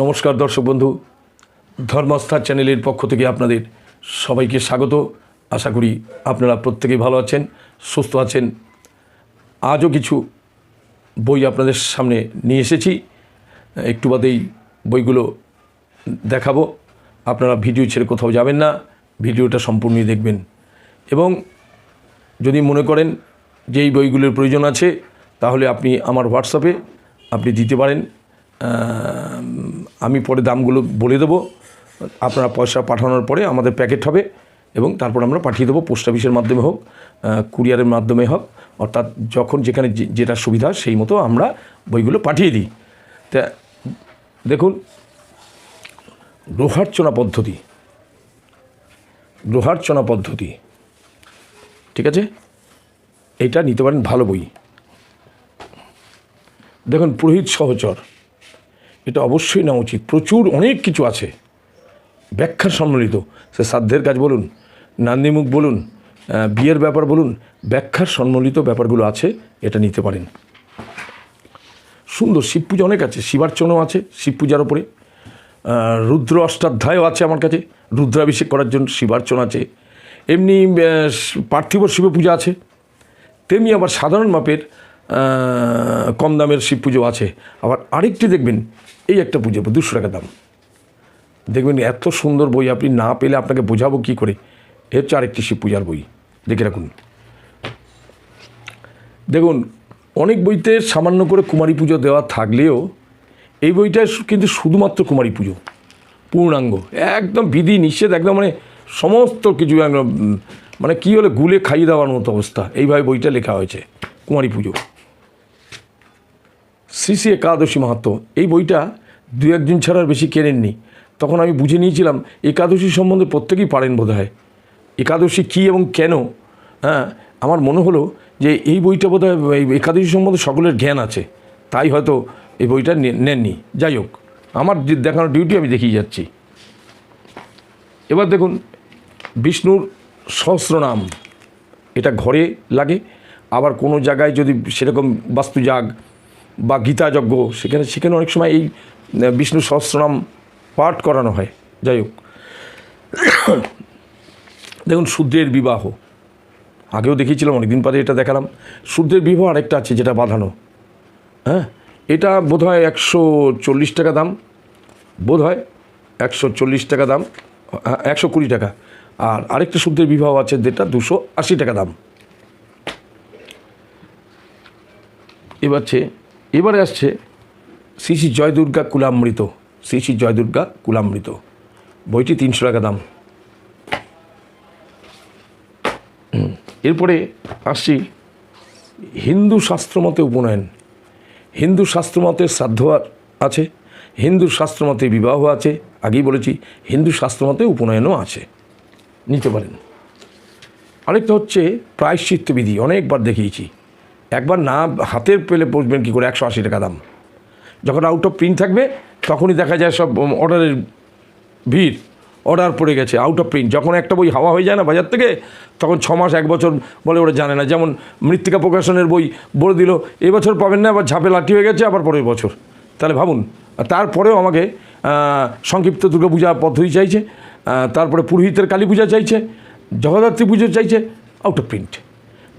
নমস্কার দর্শক বন্ধু ধর্মস্থার চ্যানেলের পক্ষ থেকে আপনাদের সবাইকে স্বাগত। আশা করি আপনারা প্রত্যেকেই ভালো আছেন, সুস্থ আছেন। আজও কিছু বই আপনাদের সামনে নিয়ে এসেছি। একটু বাদেই বইগুলো দেখাবো। আপনারা ভিডিও ছেড়ে কোথাও যাবেন না, ভিডিওটা সম্পূর্ণই দেখবেন। এবং যদি মনে করেন যে এই বইগুলোর প্রয়োজন আছে, তাহলে আপনি আমার হোয়াটসঅ্যাপে আপনি দিতে পারেন। আমি পরে দামগুলো বলে দেবো। আপনারা পয়সা পাঠানোর পরে আমাদের প্যাকেট হবে এবং তারপর আমরা পাঠিয়ে দেবো, পোস্ট অফিসের মাধ্যমে হোক কুরিয়ারের মাধ্যমে হোক। অর্থাৎ যখন যেখানে যেটা সুবিধা সেই মতো আমরা বইগুলো পাঠিয়ে দিই। তা দেখুন, গ্রহার্চনা পদ্ধতি। গ্রহার্চনা পদ্ধতি। ঠিক আছে? এটা নিতে পারেন ভালো বই। দেখুন, পুরোহিত সহচর। এটা অবশ্যই নেওয়া উচিত। প্রচুর অনেক কিছু আছে। ব্যাখ্যা সম্মিলিত। সে সাধ্যের কাজ বলুন, নান্দিমুখ বলুন বিয়ের ব্যাপার বলুন, ব্যাখ্যার সম্মিলিত ব্যাপারগুলো আছে, এটা নিতে পারেন। সুন্দর, শিব পূজা অনেক আছে, শিবার্চনও আছে, শিব পূজার ওপরে রুদ্র অষ্টাধ্যায়ও আছে আমার কাছে। রুদ্রাভিষেক করার জন্য শিবার্চন আছে। এমনি পার্থিব শিব পূজা আছে। তেমনি আবার সাধারণ মাপের কম দামের শিব পুজো আছে। আবার আরেকটি দেখবেন, এই একটা পুজো, দুশো টাকা দাম। দেখবেন এত সুন্দর বই, আপনি না পেলে আপনাকে বোঝাবো কী করে? এ হচ্ছে আরেকটি শিব পূজার বই, দেখে রাখুন। দেখুন, অনেক বইতে সামান্য করে কুমারী পুজো দেওয়া থাকলেও, এই বইটা কিন্তু শুধুমাত্র কুমারী পুজো, পূর্ণাঙ্গ, একদম বিধি নিষেধ, একদম মানে সমস্ত কিছু মানে কী হলে, গুলে খাইয়ে দেওয়ার মতো অবস্থা। এইভাবে বইটা লেখা হয়েছে, কুমারী পুজো। শ্রী একাদশী মাহাত্ম। এই বইটা দু একজন ছাড়া বেশি কেনেননি তখন আমি বুঝে নিয়েছিলাম, একাদশী সম্বন্ধে প্রত্যেকেই পারেন বোধ হয় একাদশী কী এবং কেন? হ্যাঁ আমার মনে হলো যে এই বইটা বোধ হয় একাদশী সম্বন্ধে সকলের জ্ঞান আছে। তাই হয়তো এই বইটা নেননি। যাই হোক, আমার দেখানোর ডিউটি আমি দেখিয়ে যাচ্ছি। এবার দেখুন, বিষ্ণুর সহস্রনাম। এটা ঘরে লাগে, আবার কোনো জায়গায় যদি সেরকম বাস্তুজাগ বা গীতাযজ্ঞ সেখানে সেখানে অনেক সময় এই বিষ্ণু সহস্রনাম পাঠ করানো হয়। যাই হোক। দেখুন শূদ্রের বিবাহ। আগেও দেখিয়েছিলাম অনেকদিন পরে এটা দেখালাম। শূদ্রের বিবাহ আরেকটা আছে যেটা বাঁধানো। হ্যাঁ? এটা বোধ হয় একশো চল্লিশ টাকা দাম। বোধ হয় একশো চল্লিশ টাকা দাম। হ্যাঁ, একশো কুড়ি টাকা। আর আরেকটা শূদ্রের বিবাহ আছে যেটা দুশো আশি টাকা দাম। এবার এবারে আসছে শ্রী শ্রী জয় দুর্গা কুলামৃত, শ্রী শ্রী জয় দুর্গা কুলামৃত। বইটি তিনশো টাকা দাম। এরপরে আসছি হিন্দু শাস্ত্রমতে উপনয়ন। হিন্দু শাস্ত্রমতে শ্রাদ্ধ আছে, হিন্দু শাস্ত্রমতে বিবাহ আছে, আগেই বলেছি, হিন্দু শাস্ত্রমতে উপনয়নও আছে। নিতে পারেন। আরেকটা হচ্ছে প্রায়শ্চিত্ত বিধি অনেকবার দেখিয়েছি। একবার না হাতে পেলে বসবেন কী করে? একশো আশি টাকা দাম। যখন আউট অফ প্রিন্ট থাকবে, তখনই দেখা যায় সব অর্ডারের ভিড়। অর্ডার পড়ে গেছে আউট অফ প্রিন্ট যখন একটা বই হাওয়া হয়ে যায় না বাজার থেকে, তখন ছ মাস, এক বছর বলে ওরা জানে না। যেমন মৃত্তিকা প্রকাশনের বই বলে দিল, এবছর পাবেন না, আবার ঝাঁপে লাঠি হয়ে গেছে, আবার পরের বছর। তাহলে ভাবুন তারপরেও আমাকে সংক্ষিপ্ত দুর্গাপূজা পদ্ধতি চাইছে তারপরে পুরোহিতের কালী পূজা চাইছে, জগদ্ধাত্রী পুজো চাইছে আউট অফ প্রিন্ট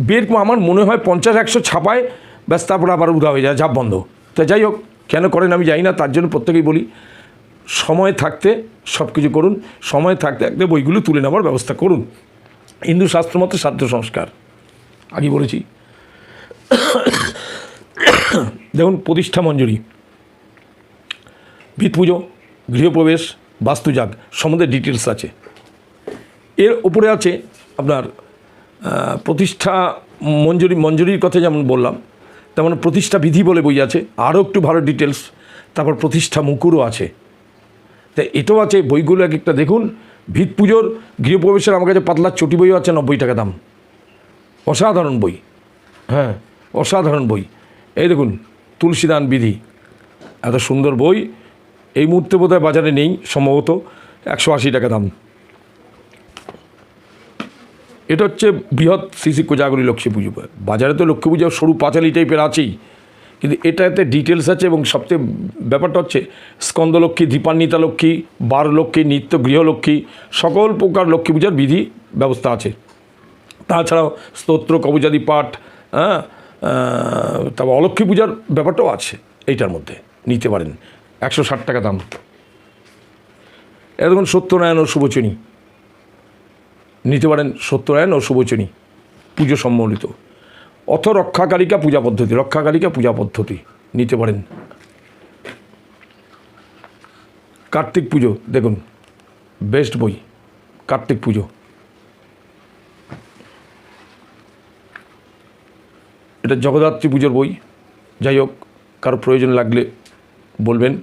বের আমার মনে হয় পঞ্চাশ, একশো ছাপায় ব্যাস তারপরে আবার উদা হয়ে যায়, ঝাপ বন্ধ। তো যাই হোক, কেন করেন আমি জানি না, তার জন্য প্রত্যেকেই বলি, সময় থাকতে সব কিছু করুন, সময় থাকতে থাকতে বইগুলো তুলে নেওয়ার ব্যবস্থা করুন। হিন্দু শাস্ত্র মতে সাধ্য সংস্কার। আগে বলেছি। দেখুন, প্রতিষ্ঠা মঞ্জুরি। ভিত পুজো, গৃহপ্রবেশ বাস্তুজাগ সম্বন্ধে ডিটেলস আছে। এর উপরে আছে আপনার প্রতিষ্ঠা মঞ্জুরি, মঞ্জুরির কথা যেমন বললাম, তেমন প্রতিষ্ঠা বিধি বলে বই আছে, আরও একটু ভালো ডিটেলস তারপর প্রতিষ্ঠা মুকুরও আছে। তা এটাও আছে, বইগুলো এক একটা দেখুন, ভিত পুজোর, গৃহপ্রবেশের আমার কাছে পাতলার চটি বইও আছে, নব্বই টাকা দাম। অসাধারণ বই। হ্যাঁ অসাধারণ বই। এই দেখুন, তুলসীদান বিধি। এত সুন্দর বই, এই মুহূর্তে বোধহয় বাজারে নেই, সম্ভবত একশো আশি টাকা দাম। এটা হচ্ছে বৃহৎ শ্রী কোজাগরী লক্ষ্মী পুজো। বাজারে তো লক্ষ্মী পুজো সরু পাঁচালি টাইপের আছেই। কিন্তু এটাতে ডিটেলস আছে এবং সবচেয়ে ব্যাপারটা হচ্ছে স্কন্দলক্ষ্মী, দীপান্বিতা লক্ষ্মী বার লক্ষ্মী নিত্য গৃহলক্ষ্মী, সকল প্রকার লক্ষ্মী পূজার বিধি ব্যবস্থা আছে। তাছাড়াও স্তোত্র, কবজাদি পাঠ হ্যাঁ তারপর অলক্ষ্মী পূজার ব্যাপারটাও আছে এইটার মধ্যে, নিতে পারেন। একশো ষাট টাকা দাম। এরকম সত্যনারায়ণ শুভচনী। নিতে পারেন সত্যনারায়ণ ও শুভচনী, পুজো সম্বলিত। অথ রক্ষাকালিকা পূজা পদ্ধতি, রক্ষাকালিকা পূজা পদ্ধতি, নিতে পারেন। কার্তিক পুজো, দেখুন, বেস্ট বই, কার্তিক পুজো। এটা জগদ্ধাত্রী পুজোর বই, যাই হোক, কারও প্রয়োজন লাগলে বলবেন।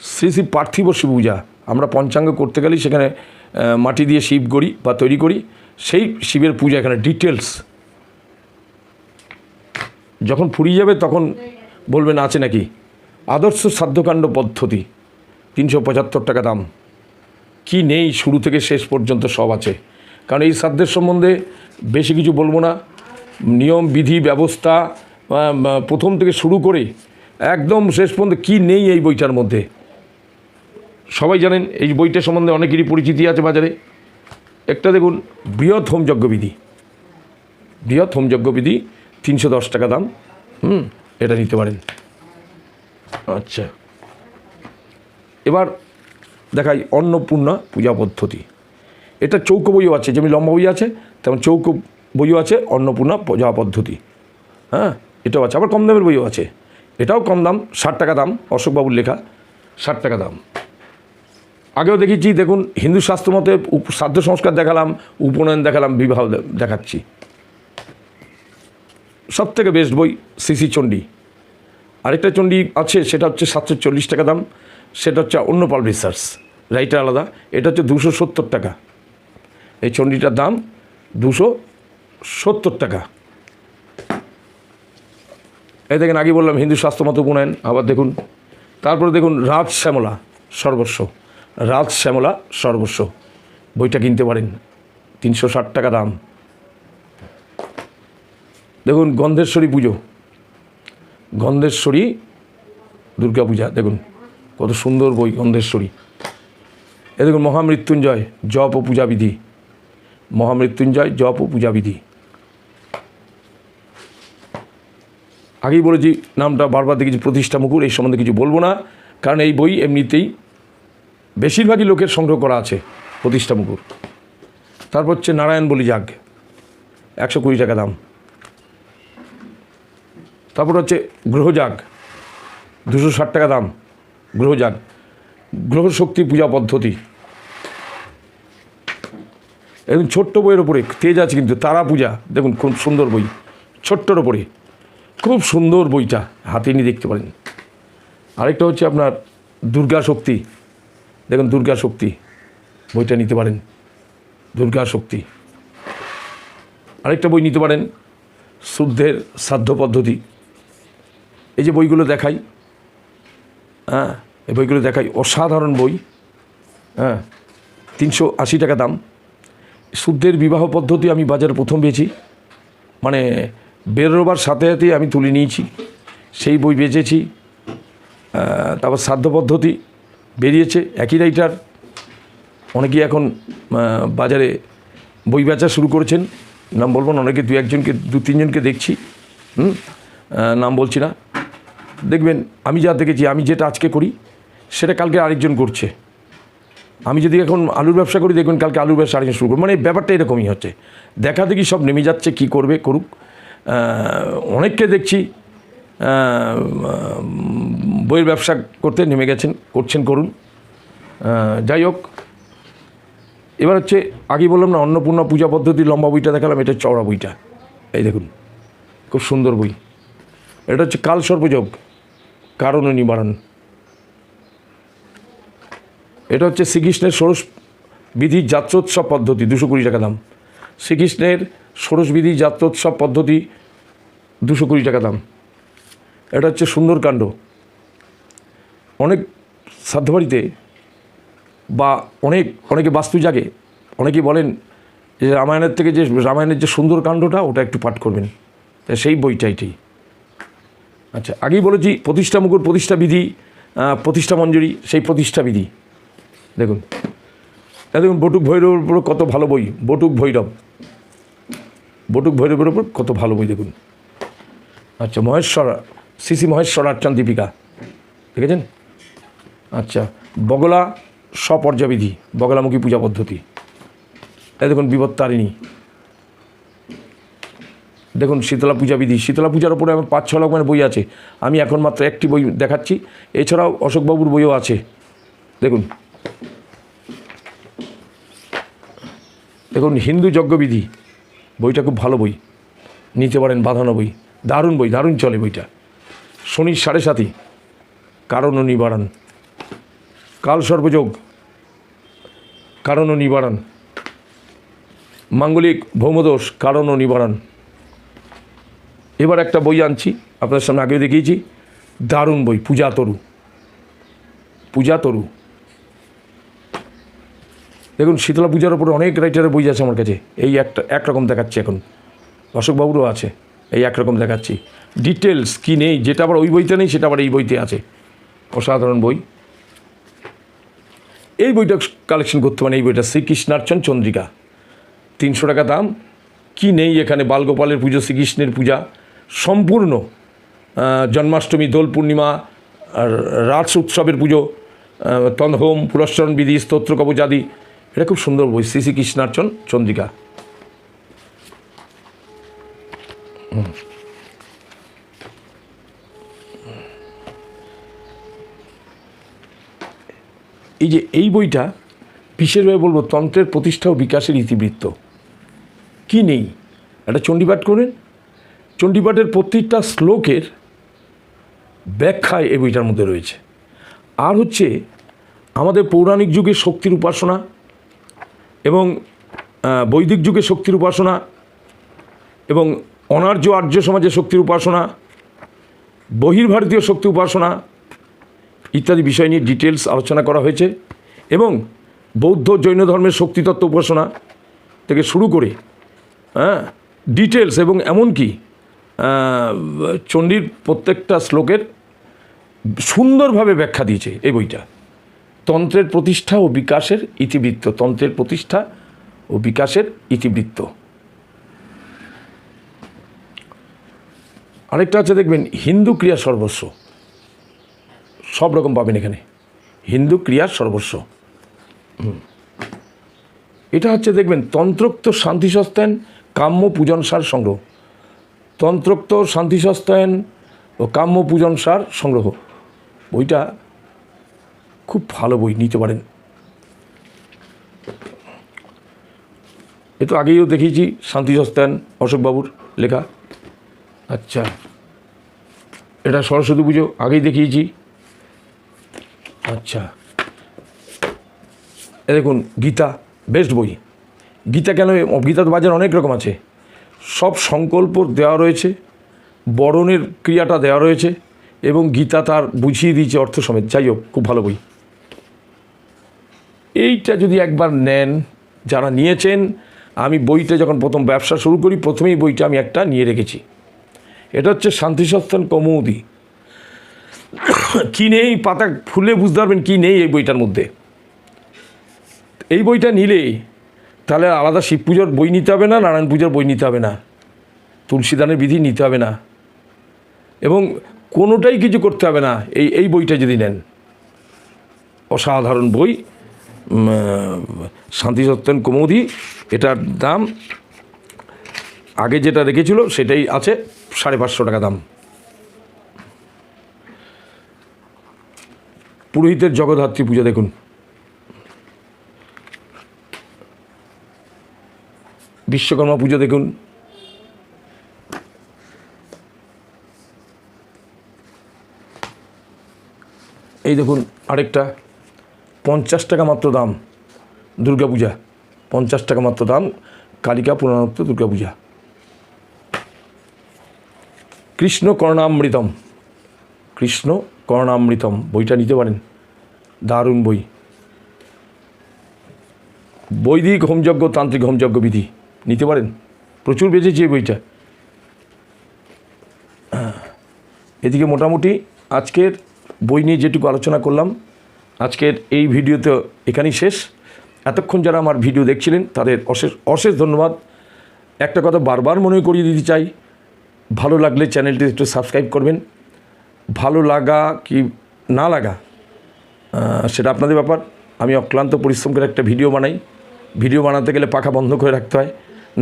শ্রী শ্রী পার্থিব শিব পূজা আমরা পঞ্চাঙ্গ করতে গেলেই সেখানে মাটি দিয়ে শিব গড়ি বা তৈরি করি। সেই শিবের পূজা এখানে ডিটেলস যখন ফুরিয়ে যাবে তখন বলবেন আছে নাকি? আদর্শ সাধ্যকাণ্ড পদ্ধতি, তিনশো পঁচাত্তর টাকা দাম। কি নেই শুরু থেকে শেষ পর্যন্ত সব আছে। কারণ এই সাধ্যের সম্বন্ধে বেশি কিছু বলব না। নিয়ম, বিধি, ব্যবস্থা প্রথম থেকে শুরু করে একদম শেষ পর্যন্ত কি নেই এই বইটার মধ্যে? সবাই জানেন এই বইটা সম্বন্ধে অনেকেরই পরিচিতি আছে বাজারে। একটা দেখুন, বৃহৎ হোম যজ্ঞবিধি বৃহৎ হোম যজ্ঞবিধি তিনশো দশ টাকা দাম। হুম, এটা নিতে পারেন। আচ্ছা। এবার দেখাই অন্নপূর্ণা পূজা পদ্ধতি। এটা চৌকো বইও আছে, যেমন লম্বা বই আছে, তেমন চৌকো বইও আছে, অন্নপূর্ণা পূজা পদ্ধতি। হ্যাঁ এটাও আছে। আবার কম দামের বইও আছে। এটাও কম দাম, ষাট টাকা দাম, অশোকবাবুর লেখা, ষাট টাকা দাম। আগেও দেখেছি, দেখুন, হিন্দু শাস্ত্র মতে শ্রাদ্ধ সংস্কার দেখালাম, উপনয়ন দেখালাম, বিবাহ দেখাচ্ছি। সব থেকে বেস্ট বই সিসি চণ্ডী। আরেকটা চণ্ডী আছে, সেটা হচ্ছে সাতশো চল্লিশ টাকা দাম, সেটা হচ্ছে অন্যপাল রিসার্চ রাইটার আলাদা, এটা হচ্ছে দুশো সত্তর টাকা। এই চণ্ডীটার দাম দুশো সত্তর টাকা। এই দেখেন, আগে বললাম হিন্দু শাস্ত্র মতো উপনয়ন, আবার দেখুন, তারপরে দেখুন রাজ শ্যামলা, সর্বস্ব। রাজ শ্যামলা সর্বস্ব। বইটা কিনতে পারেন। তিনশো ষাট টাকা দাম। দেখুন, গন্ধেশ্বরী পুজো। গন্ধেশ্বরী দুর্গা পূজা, দেখুন। কত সুন্দর বই, গন্ধেশ্বরী। এ দেখুন, মহামৃত্যুঞ্জয়, জপ ও পূজাবিধি মহামৃত্যুঞ্জয়, জপ ও পূজাবিধি আগেই বলেছি, নামটা বারবার দেখেছি, প্রতিষ্ঠা মুকুর এই সম্বন্ধে কিছু বলব না। কারণ এই বই এমনিতেই বেশিরভাগই লোকের সংগ্রহ করা আছে প্রতিষ্ঠা মুকুর তারপর হচ্ছে নারায়ণ বলি যাগ, একশো কুড়ি টাকা দাম। তারপর হচ্ছে গ্রহজাগ দুশো ষাট টাকা দাম গ্রহজাগ গ্রহ শক্তি পূজা পদ্ধতি। এবং ছোট্ট বইয়ের ওপরে তেজ আছে কিন্তু, তারা পূজা, দেখুন খুব সুন্দর বই, ছোট্টর ওপরে খুব সুন্দর বইটা হাতে নিয়ে দেখতে পারেন। আরেকটা হচ্ছে আপনার দুর্গা শক্তি দেখুন, দুর্গা শক্তি। বইটা নিতে পারেন। দুর্গা শক্তি। আরেকটা বই নিতে পারেন, শুদ্ধের সাধ্য পদ্ধতি। এই যে বইগুলো দেখাই হ্যাঁ এই বইগুলো দেখাই, অসাধারণ বই হ্যাঁ তিনশো আশি টাকা দাম। শুদ্ধের বিবাহ পদ্ধতি আমি বাজারে প্রথম পেয়েছি। মানে বেরোবার সাথে সাথেই আমি তুলে নিয়েছি। সেই বই বেচেছি তারপর সাধ্য পদ্ধতি বেরিয়েছে, একই রাইটার অনেকেই এখন বাজারে বই বেচা শুরু করেছেন। নাম বলব অনেকে দু একজনকে, দু তিনজনকে দেখছি, হুম? নাম বলছি না। দেখবেন, আমি যা দেখেছি, আমি যেটা আজকে করি, সেটা কালকে আরেকজন করছে। আমি যদি এখন আলুর ব্যবসা করি, দেখবেন কালকে আলুর ব্যবসা আরেকজন শুরু করব। মানে ব্যাপারটা এরকমই হচ্ছে। দেখা দেখি সব নেমে যাচ্ছে, কি করবে, করুক। অনেককে দেখছি বইয়ের ব্যবসা করতে নেমে গেছেন, করছেন, করুন। যাই হোক, এবার হচ্ছে আগে বললাম না, অন্নপূর্ণা পূজা পদ্ধতি লম্বা বইটা দেখালাম, এটা চওড়া বইটা। এই দেখুন, খুব সুন্দর বই। এটা হচ্ছে কাল সর্বযোগ, কারণ নিবারণ। এটা হচ্ছে শ্রীকৃষ্ণের ষোড়শ বিধি যাত্রোৎসব পদ্ধতি, দুশো কুড়ি টাকা দাম। শ্রীকৃষ্ণের ষোড়শ বিধি যাত্রোৎসব পদ্ধতি, দুশো কুড়ি টাকা দাম। এটা হচ্ছে সুন্দরকাণ্ড অনেক শ্রাদ্ধবাড়িতে বা অনেক, অনেকে বাস্তু জাগে। অনেকে বলেন যে রামায়ণের থেকে যে, রামায়ণের যে সুন্দরকাণ্ডটা ওটা একটু পাঠ করবেন। সেই বইটা এটাই আচ্ছা আগেই বলেছি, প্রতিষ্ঠা মুকুর প্রতিষ্ঠা বিধি প্রতিষ্ঠা মঞ্জুরি, সেই প্রতিষ্ঠা বিধি। দেখুন। দেখুন, বটুক ভৈরবের উপর কত ভালো বই, বটুক ভৈরব। বটুক ভৈরবের উপর কত ভালো বই, দেখুন। আচ্ছা মহেশ্বর সিসি মহেশ্বর আটচান দীপিকা। ঠিক দেখেছেন? আচ্ছা বগলা স্বপর্যাবিধি, বগলামুখী পূজা পদ্ধতি। এই দেখুন বিপত্তারিণী দেখুন শীতলা পূজা বিধি শীতলা পূজার উপরে আমার পাঁচ ছ রকমের বই আছে। আমি এখন মাত্র একটি বই দেখাচ্ছি। এছাড়াও অশোকবাবুর বইও আছে। দেখুন। দেখুন হিন্দু যজ্ঞবিধি। বইটা খুব ভালো বই। নিতে পারেন বাঁধানো বই। দারুণ বই, দারুণ চলে বইটা। শনির সাড়ে সাথী কারণ ও নিবারণ। কাল সর্বযোগ। কারণ ও নিবারণ। মাঙ্গলিক ভৌমদোষ, কারণ ও নিবারণ। এবার একটা বই আনছি, আপনাদের সামনে আগে দেখিয়েছি। দারুণ বই, পূজা তরু। পূজা তরু। দেখুন, শীতলা পূজার উপরে অনেক রাইটারের বই আছে আমার কাছে। এই একটা একরকম দেখাচ্ছে এখন। অশোকবাবুরও আছে। এই একরকম দেখাচ্ছি। ডিটেলস কী নেই? যেটা আবার ওই বইতে নেই সেটা আবার এই বইতে আছে। অসাধারণ বই। এই বইটা কালেকশন করতে পারেন এই বইটা শ্রীকৃষ্ণার্চন চন্দ্রিকা। তিনশো টাকা দাম। কি নেই এখানে? বালগোপালের পুজো শ্রীকৃষ্ণের পূজা। সম্পূর্ণ জন্মাষ্টমী দোল পূর্ণিমা রাস উৎসবের পুজো আহ, তন্দ্রহোম পুরস্চরণ বিধি স্তোত্র কবচাদি এটা খুব সুন্দর বই শ্রী শ্রীকৃষ্ণার্চন চন্দ্রিকা। এই যে এই বইটা বিশেষভাবে বলব তন্ত্রের প্রতিষ্ঠা ও বিকাশের ইতিবৃত্ত। কি নেই? একটা চণ্ডীপাঠ করেন। চণ্ডীপাঠের প্রত্যেকটা শ্লোকের ব্যাখ্যায় এই বইটার মধ্যে রয়েছে। আর হচ্ছে আমাদের পৌরাণিক যুগে শক্তির উপাসনা এবং বৈদিক যুগে শক্তির উপাসনা এবং অনার্য আর্য সমাজে শক্তির উপাসনা, বহির্ভারতীয় শক্তি উপাসনা ইত্যাদি বিষয় নিয়ে ডিটেলস আলোচনা করা হয়েছে এবং বৌদ্ধ জৈন ধর্মের শক্তিতত্ত্ব উপাসনা থেকে শুরু করে হ্যাঁ ডিটেলস এবং এমনকি চণ্ডীর প্রত্যেকটা শ্লোকের সুন্দরভাবে ব্যাখ্যা দিয়েছে এই বইটা। তন্ত্রের প্রতিষ্ঠা ও বিকাশের ইতিবৃত্ত, তন্ত্রের প্রতিষ্ঠা ও বিকাশের ইতিবৃত্ত। আরেকটা আছে, দেখবেন, হিন্দু ক্রিয়া সর্বস্ব। সব রকম পাবেন এখানে। হিন্দু ক্রিয়ার সর্বস্ব। এটা হচ্ছে, দেখবেন, তন্ত্রোক্ত শান্তি সস্তায়ন কাম্য পূজন সার সংগ্রহ। তন্ত্রোক্ত শান্তি সস্তায়ন ও কাম্য পূজন সার সংগ্রহ। বইটা খুব ভালো বই, নিতে পারেন। এ তো আগেও দেখিয়েছি শান্তি সস্তায়ন অশোকবাবুর লেখা। আচ্ছা। এটা সরস্বতী পুজো, আগেই দেখিয়েছি। আচ্ছা। এ দেখুন, গীতা, বেস্ট বই। গীতা কেন, গীতা বাজার অনেক রকম আছে। সব সংকল্প দেওয়া রয়েছে, বরণের ক্রিয়াটা দেওয়া রয়েছে, এবং গীতা তার বুঝিয়ে দিয়েছে অর্থ সমেত। যাই হোক, খুব ভালো বই। এইটা যদি একবার নেন, যারা নিয়েছেন, আমি বইটা যখন প্রথম ব্যবসা শুরু করি, প্রথমেই বইটা আমি একটা নিয়ে রেখেছি। এটা হচ্ছে শান্তিসস্থান কৌমুদি। কী নেই? পাতা খুলে বুঝতে পারবেন কী নেই এই বইটার মধ্যে। এই বইটা নিলে তাহলে আলাদা শিব পুজোর বই নিতে হবে না, নারায়ণ পুজোর বই নিতে হবে না। তুলসীদানের বিধি নিতে হবে না। এবং কোনোটাই কিছু করতে হবে না। এই এই বইটা যদি নেন। অসাধারণ বই। শান্তি সত্যেন কৌমুদি। এটার দাম আগে যেটা রেখেছিল সেটাই আছে। সাড়ে পাঁচশো টাকা দাম। পুরোহিতের জগদ্ধাত্রী পুজো দেখুন। বিশ্বকর্মা পুজো দেখুন। এই দেখুন আরেকটা, পঞ্চাশ টাকা মাত্র দাম দুর্গাপূজা। পঞ্চাশ টাকা মাত্র দাম কালিকা পুরাণোক্ত দুর্গা পূজা কৃষ্ণ করণামৃতম। কৃষ্ণ কর্ণামৃতম, বইটা নিতে পারেন। দারুণ বই। বৈদিক হোমযজ্ঞ, তান্ত্রিক হোমযজ্ঞ বিধি, নিতে পারেন। প্রচুর বেঁচেছে এই বইটা। এদিকে মোটামুটি আজকের বই নিয়ে যেটুকু আলোচনা করলাম, আজকের এই ভিডিওতে এখানেই শেষ। এতক্ষণ যারা আমার ভিডিও দেখছিলেন, তাদের অশেষ অশেষ ধন্যবাদ। একটা কথা বারবার মনে করিয়ে দিতে চাই ভালো লাগলে চ্যানেলটি একটু সাবস্ক্রাইব করবেন। ভালো লাগা কি না লাগা সেটা আপনাদের ব্যাপার। আমি অক্লান্ত পরিশ্রম করে একটা ভিডিও বানাই। ভিডিও বানাতে গেলে পাখা বন্ধ করে রাখতে হয়।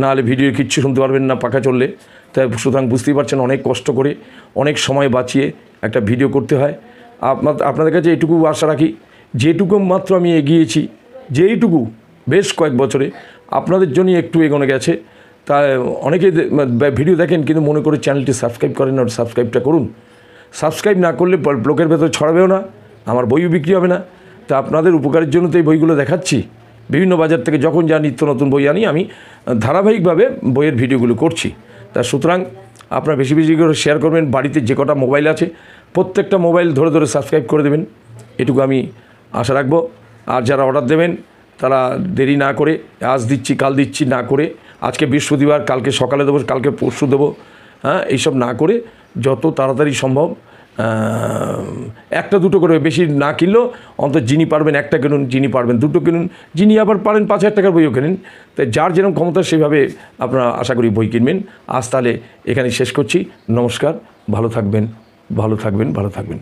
না হলে ভিডিও কিচ্ছু শুনতে পারবেন না পাখা চললে। তাই সুতরাং বুঝতেই পারছেন অনেক কষ্ট করে, অনেক সময় বাঁচিয়ে একটা ভিডিও করতে হয়। আপনার, আপনাদের কাছে এটুকু আশা রাখি, যেটুকু মাত্র আমি এগিয়েছি, যেইটুকু বেশ কয়েক বছরে, আপনাদের জন্যই একটু এগোনো গেছে। তা অনেকে ভিডিও দেখেন, কিন্তু মনে করে চ্যানেলটি সাবস্ক্রাইব করেন না সাবস্ক্রাইবটা করুন। সাবস্ক্রাইব না করলে ব্লকের ভেতর ছড়াবেও না, আমার বইও বিক্রি হবে না। তা আপনাদের উপকারের জন্য তো এই বইগুলো দেখাচ্ছি। বিভিন্ন বাজার থেকে যখন যা নিত্য নতুন বই আনি, আমি ধারাবাহিকভাবে বইয়ের ভিডিওগুলো করছি। তা সুতরাং আপনারা বেশি বেশি করে শেয়ার করবেন। বাড়িতে যে কটা মোবাইল আছে, প্রত্যেকটা মোবাইল ধরে ধরে সাবস্ক্রাইব করে দেবেন। এটুকু আমি আশা রাখব। আর যারা অর্ডার দেবেন, তারা দেরি না করে, আজ দিচ্ছি, কাল দিচ্ছি না করে আজকে বৃহস্পতিবার, কালকে সকালে দেবো, কালকে পরশু দেবো হ্যাঁ এইসব না করে যত তাড়াতাড়ি সম্ভব একটা দুটো করে বেশি না কিনলেও অন্তত যিনি পারবেন একটা কিনুন, যিনি পারবেন দুটো কিনুন, যিনি আবার পারেন পাঁচ হাজার টাকার বইও কিনেন। তাই যার যেরকম ক্ষমতা সেভাবে আপনারা আশা করি বই কিনবেন। আজ তাহলে এখানে শেষ করছি। নমস্কার, ভালো থাকবেন ভালো থাকবেন ভালো থাকবেন।